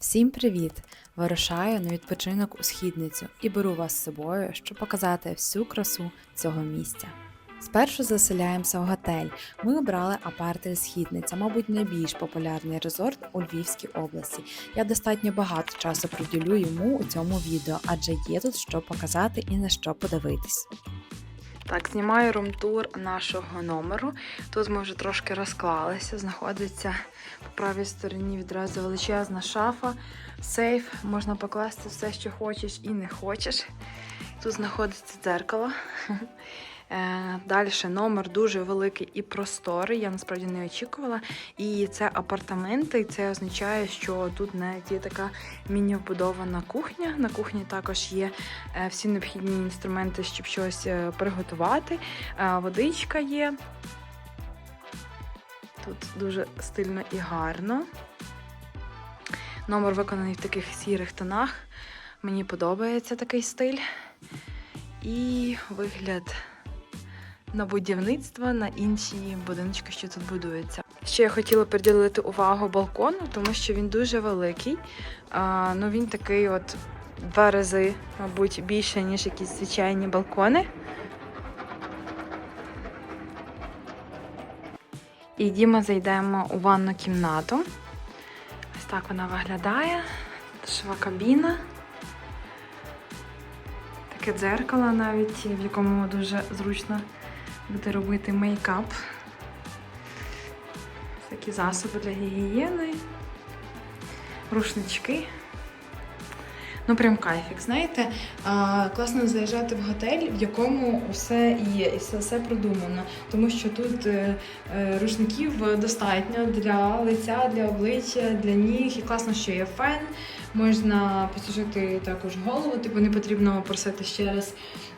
Всім привіт! Вирушаю на відпочинок у східницю і беру вас з собою, щоб показати всю красу цього місця. Спершу заселяємося в готель. Ми обрали апартель Східниця, мабуть, найбільш популярний резорт у Львівській області. Я достатньо багато часу приділю йому у цьому відео, адже є тут що показати і на що подивитись. Так, знімаю румтур нашого номеру. Тут ми вже трошки розклалися. Знаходиться по правій стороні відразу величезна шафа, сейф, можна покласти все, що хочеш і не хочеш. Тут знаходиться дзеркало. Е, Далі номер дуже великий і просторий. Я насправді не очікувала. І це апартаменти, і це означає, що тут навіть є така міні-вбудована кухня. На кухні також є е, всі необхідні інструменти, щоб щось е, приготувати. Водичка є. Тут дуже стильно і гарно. Номер виконаний в таких сірих тонах. Мені подобається такий стиль. І вигляд на будівництво, на інші будиночки, що тут будуються. Ще я хотіла приділити увагу балкону, тому що він дуже великий. А, ну він такий от два рази, мабуть, більше, ніж якісь звичайні балкони. І йдімо, зайдемо у ванну кімнату. Ось так вона виглядає. Душова кабіна. Таке дзеркало навіть, в якому дуже зручно буде робити мейкап. Такі засоби для гігієни, рушнички. Ну, прям кайфік, знаєте, а, класно заїжджати в готель, в якому все є, і все, все продумано. Тому що тут е, е, рушників достатньо для лиця, для обличчя, для ніг. І класно, що є фен. Можна посушити також голову, типу не потрібно просити ще раз.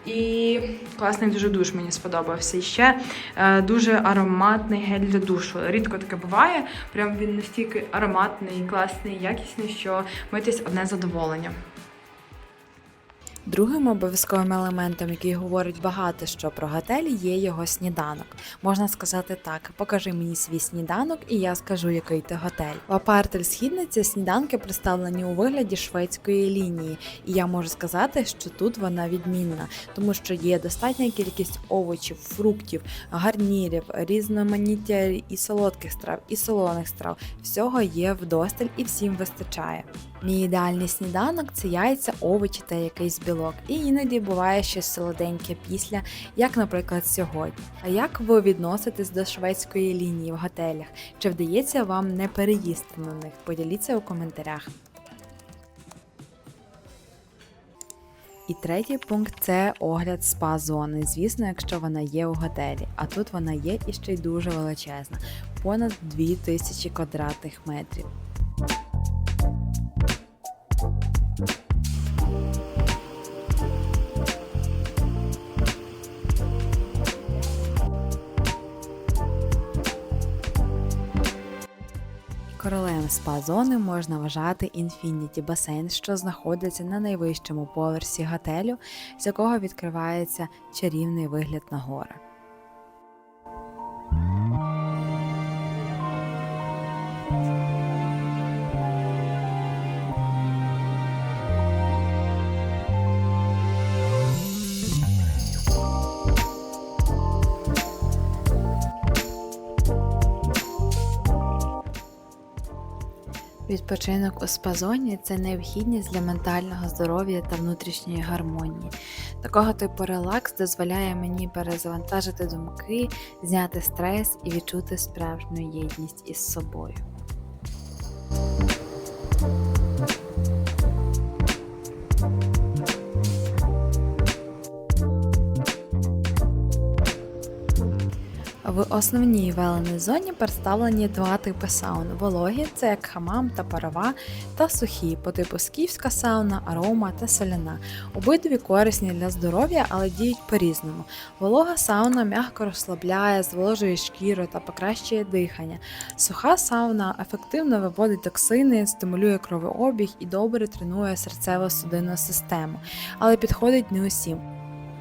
І класний дуже душ мені сподобався. І ще е, дуже ароматний гель для душу. Рідко таке буває. Прям він настільки ароматний, класний, якісний, що митись одне задоволення. Другим обов'язковим елементом, який говорить багато що про готель, є його сніданок. Можна сказати так: покажи мені свій сніданок, і я скажу, який ти готель. В апартель східниці сніданки представлені у вигляді шведської лінії, і я можу сказати, що тут вона відмінна, тому що є достатня кількість овочів, фруктів, гарнірів, різноманіття і солодких страв, і солоних страв. Всього є вдосталь і всім вистачає. Мій ідеальний сніданок це яйця, овочі та якийсь білок. І іноді буває щось солоденьке після, як, наприклад, сьогодні. А як ви відноситесь до шведської лінії в готелях? Чи вдається вам не переїсти на них? Поділіться у коментарях. І третій пункт це огляд спа-зони. Звісно, якщо вона є у готелі. А тут вона є і ще й дуже величезна, понад 2000 квадратних метрів. Королем спа-зони можна вважати інфініті басейн, що знаходиться на найвищому поверсі готелю, з якого відкривається чарівний вигляд на гори. Відпочинок у спа-зоні – це необхідність для ментального здоров'я та внутрішньої гармонії. Такого типу релакс дозволяє мені перезавантажити думки, зняти стрес і відчути справжню єдність із собою. Основній веленій зоні представлені два типи саун: вологі це як хамам та парова, та сухі по типу скіфська сауна, арома та соляна. Обидві корисні для здоров'я, але діють по-різному. Волога сауна м'яко розслабляє, зволожує шкіру та покращує дихання. Суха сауна ефективно виводить токсини, стимулює кровообіг і добре тренує серцево-судинну систему, але підходить не усім.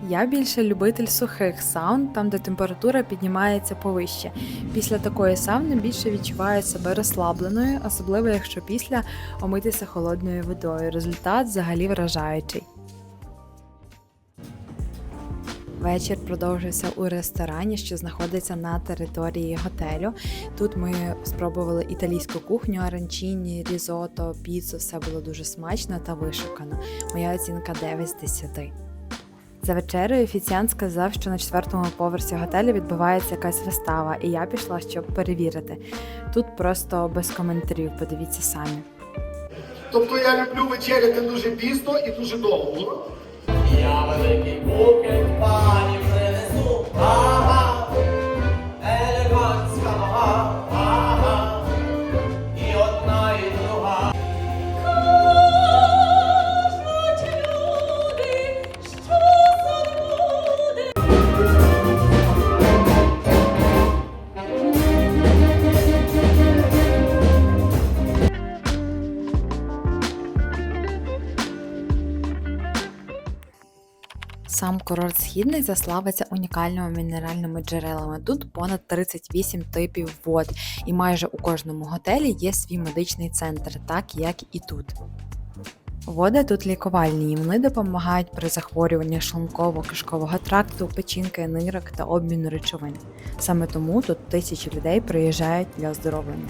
Я більше любитель сухих саун, там де температура піднімається повище. Після такої сауни більше відчуваю себе розслабленою, особливо якщо після омитися холодною водою. Результат взагалі вражаючий. Вечір продовжився у ресторані, що знаходиться на території готелю. Тут ми спробували італійську кухню, аранчіні, різото, піцу. Все було дуже смачно та вишукано. Моя оцінка 9 з 10. За вечерею офіціант сказав, що на четвертому поверсі готелю відбувається якась вистава, і я пішла, щоб перевірити. Тут просто без коментарів, подивіться самі. Тобто я люблю вечеряти дуже пізно і дуже довго. Я великий букет пані курорт Східний заславиться унікальними мінеральними джерелами. Тут понад 38 типів вод, і майже у кожному готелі є свій медичний центр, так як і тут. Води тут лікувальні, і вони допомагають при захворюванні шлунково-кишкового тракту, печінки, нирок та обміну речовин. Саме тому тут тисячі людей приїжджають для оздоровлення.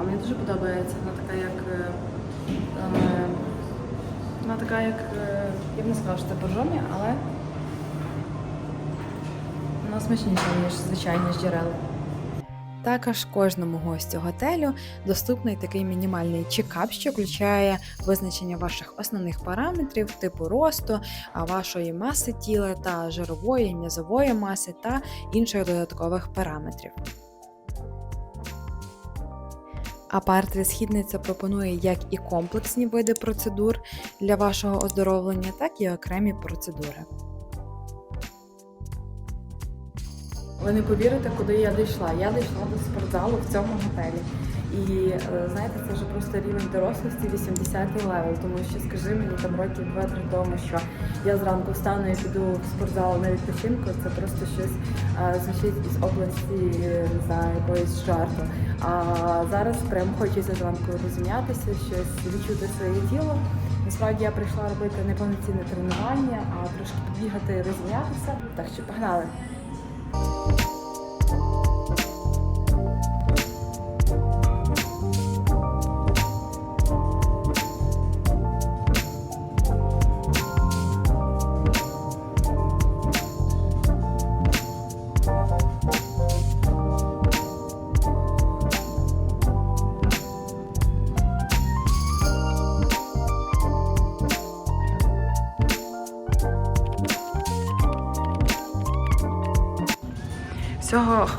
А мені дуже подобається. Вона така як. Е, Вона така як. е, Я б не сказала, що це боржомі, але вона смачніша, ніж звичайні джерела. Також кожному гостю готелю доступний такий мінімальний чекап, що включає визначення ваших основних параметрів, типу росту, вашої маси тіла та жирової, м'язової маси та інших додаткових параметрів. Апартри східниця пропонує як і комплексні види процедур для вашого оздоровлення, так і окремі процедури. Ви не повірите, куди я дійшла. Я дійшла до спортзалу в цьому готелі. І е, знаєте, це вже просто рівень дорослості 80-й левел. Тому що скажи мені там років 2-3 тому, що я зранку встану і піду в спортзал на відпочинку. Це просто щось е, звучить із області не знаю, якоїсь жарту. А зараз прям хочеться зранку розум'ятися, щось відчути своє тіло. Насправді я прийшла робити не повноцінне тренування, а трошки побігати, розім'ятися. Так що погнали.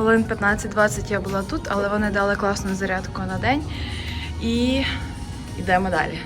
Хвилин 15-20 я була тут, але вони дали класну зарядку на день. І йдемо далі.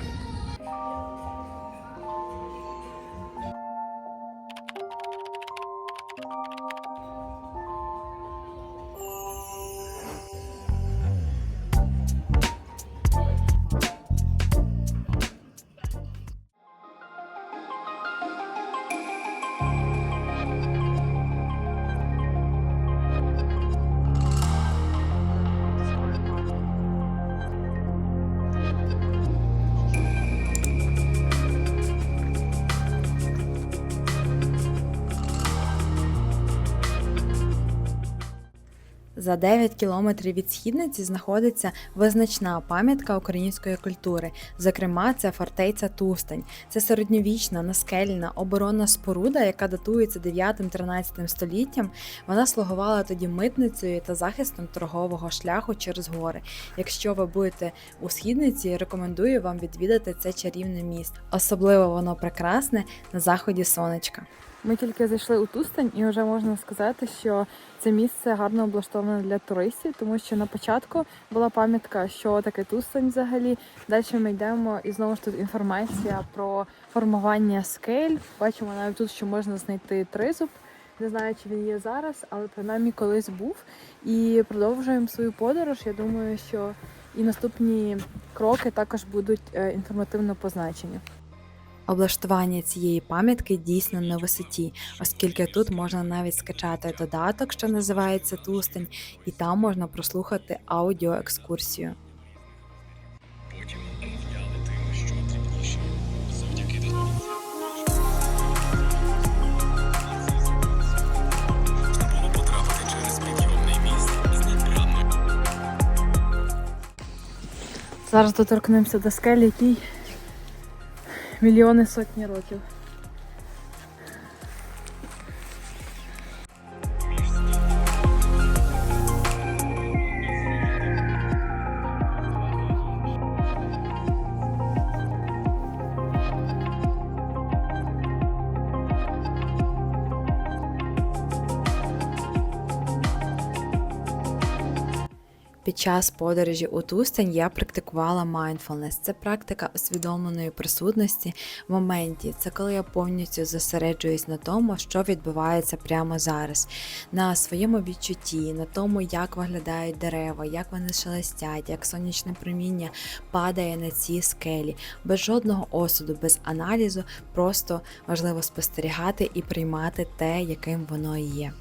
За 9 кілометрів від східниці знаходиться визначна пам'ятка української культури. Зокрема, це фортеця Тустань. Це середньовічна наскельна оборонна споруда, яка датується 9-13 століттям. Вона слугувала тоді митницею та захистом торгового шляху через гори. Якщо ви будете у східниці, рекомендую вам відвідати це чарівне місто. Особливо воно прекрасне на заході сонечка. Ми тільки зайшли у Тустань, і вже можна сказати, що це місце гарно облаштоване для туристів, тому що на початку була пам'ятка, що таке Тустань взагалі. Далі ми йдемо і знову ж тут інформація про формування скель. Бачимо навіть тут, що можна знайти тризуб. Не знаю, чи він є зараз, але принаймні колись був. І продовжуємо свою подорож. Я думаю, що І наступні кроки також будуть е, інформативно позначені. Облаштування цієї пам'ятки дійсно на висоті, оскільки тут можна навіть скачати додаток, що називається Тустень, і там можна прослухати аудіоекскурсію. Зараз доторкнемося до скелі, якій мільйони сотні років. Час подорожі у Тустень я практикувала mindfulness. Це практика усвідомленої присутності в моменті. Це коли я повністю зосереджуюсь на тому, що відбувається прямо зараз, на своєму відчутті, на тому, як виглядають дерева, як вони шелестять, як сонячне проміння падає на ці скелі, без жодного осуду, без аналізу, просто важливо спостерігати і приймати те, яким воно є.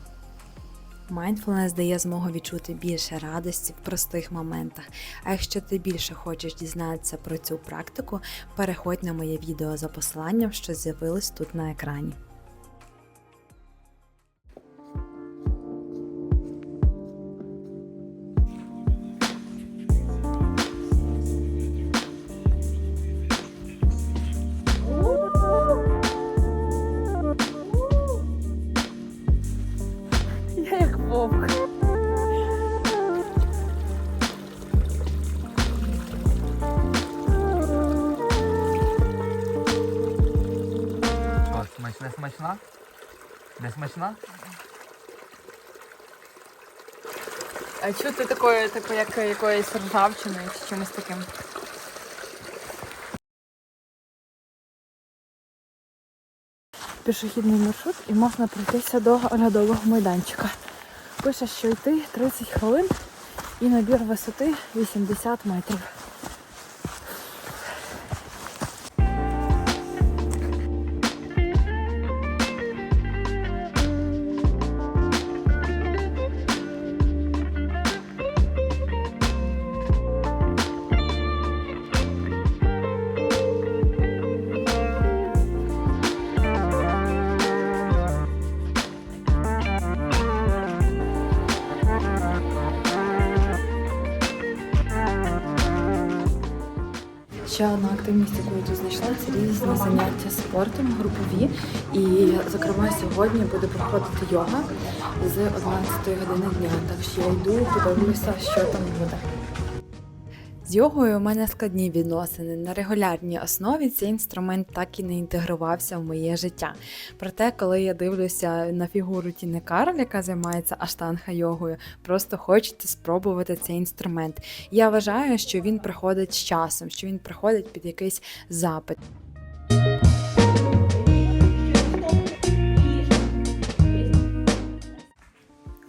Mindfulness дає змогу відчути більше радості в простих моментах. А якщо ти більше хочеш дізнатися про цю практику, переходь на моє відео за посиланням, що з'явилось тут на екрані. Вовк. Що, смачна, смачна? Не смачна? А чути такої, такої як якоїсь ржавчини чи чимось таким. Пішохідний маршрут і можна пройтися до оглядового майданчика. Пише, що йти 30 хвилин і набір висоти 80 метрів. Ще одна активність, яку я тут знайшла, це різні заняття спортом, групові. І, зокрема, сьогодні буде проходити йога з 11 години дня. Так що я йду, подивлюся, що там буде. Йогою у мене складні відносини. На регулярній основі цей інструмент так і не інтегрувався в моє життя. Проте, коли я дивлюся на фігуру Тіни Карл, яка займається аштанга йогою, просто хочеться спробувати цей інструмент. Я вважаю, що він приходить з часом, що він приходить під якийсь запит.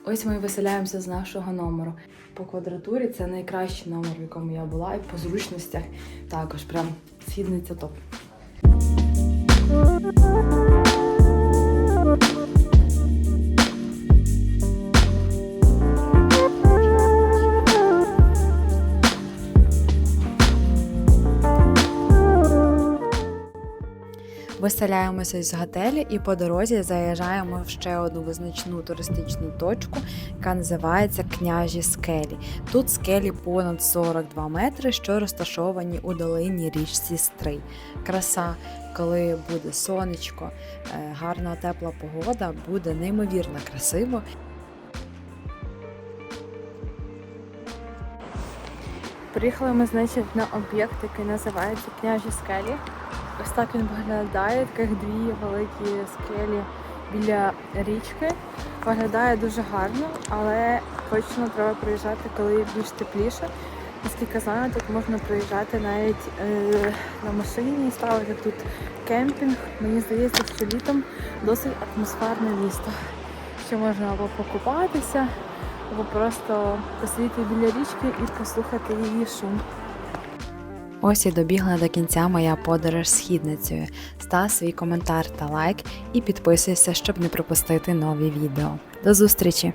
Ось ми виселяємося з нашого номеру. По квадратурі це найкращий номер, в якому я була, і по зручностях також прям східниця топ. Виселяємося з готелю і по дорозі заїжджаємо в ще одну визначну туристичну точку, яка називається Княжі скелі. Тут скелі понад 42 метри, що розташовані у долині річці Стрий. Краса, коли буде сонечко, е, гарна тепла погода, буде неймовірно красиво. Приїхали ми, значить, на об'єкт, який називається Княжі скелі. Ось так він виглядає, таких дві великі скелі біля річки. Виглядає дуже гарно, але точно треба приїжджати, коли більш тепліше. Наскільки знаю, тут можна приїжджати навіть е, на машині і ставити тут кемпінг. Мені здається, що літом досить атмосферне місто. Ще можна або покупатися, або просто посидіти біля річки і послухати її шум. Ось і добігла до кінця моя подорож східницею. Став свій коментар та лайк і підписуйся, щоб не пропустити нові відео. До зустрічі!